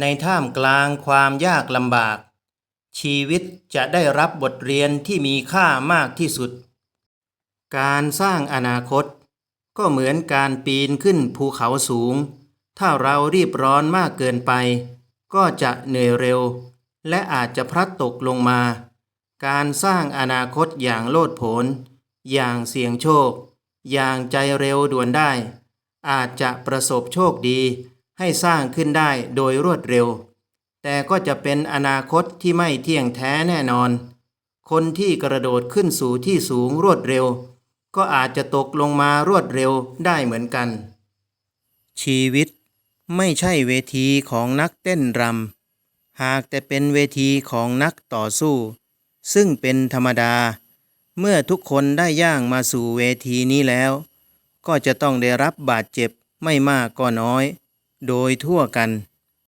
ในท่ามกลางความยากลำบาก ชีวิตจะได้รับบทเรียนที่มีค่ามากที่สุด การสร้างอนาคต ก็เหมือนการปีนขึ้นภูเขาสูง ถ้าเรารีบร้อนมากเกินไป ก็จะเหนื่อยเร็ว และอาจจะพลัดตกลงมา การสร้างอนาคตอย่างโลดโผนอย่างเสี่ยงโชค อย่างใจเร็วด่วนได้ อาจจะประสบโชคดี ให้สร้างขึ้นได้โดยรวดเร็ว แต่ก็จะเป็นอนาคตที่ไม่เที่ยงแท้แน่นอน คนที่กระโดดขึ้นสู่ที่สูงรวดเร็ว ก็อาจจะตกลงมารวดเร็วได้เหมือนกัน ชีวิตไม่ใช่เวทีของนักเต้นรำหากแต่เป็นเวทีของนักต่อสู้ ซึ่งเป็นธรรมดา เมื่อทุกคนได้ย่างมาสู่เวทีนี้แล้ว ก็จะต้องได้รับบาดเจ็บไม่มากก็น้อย โดยทั่วกัน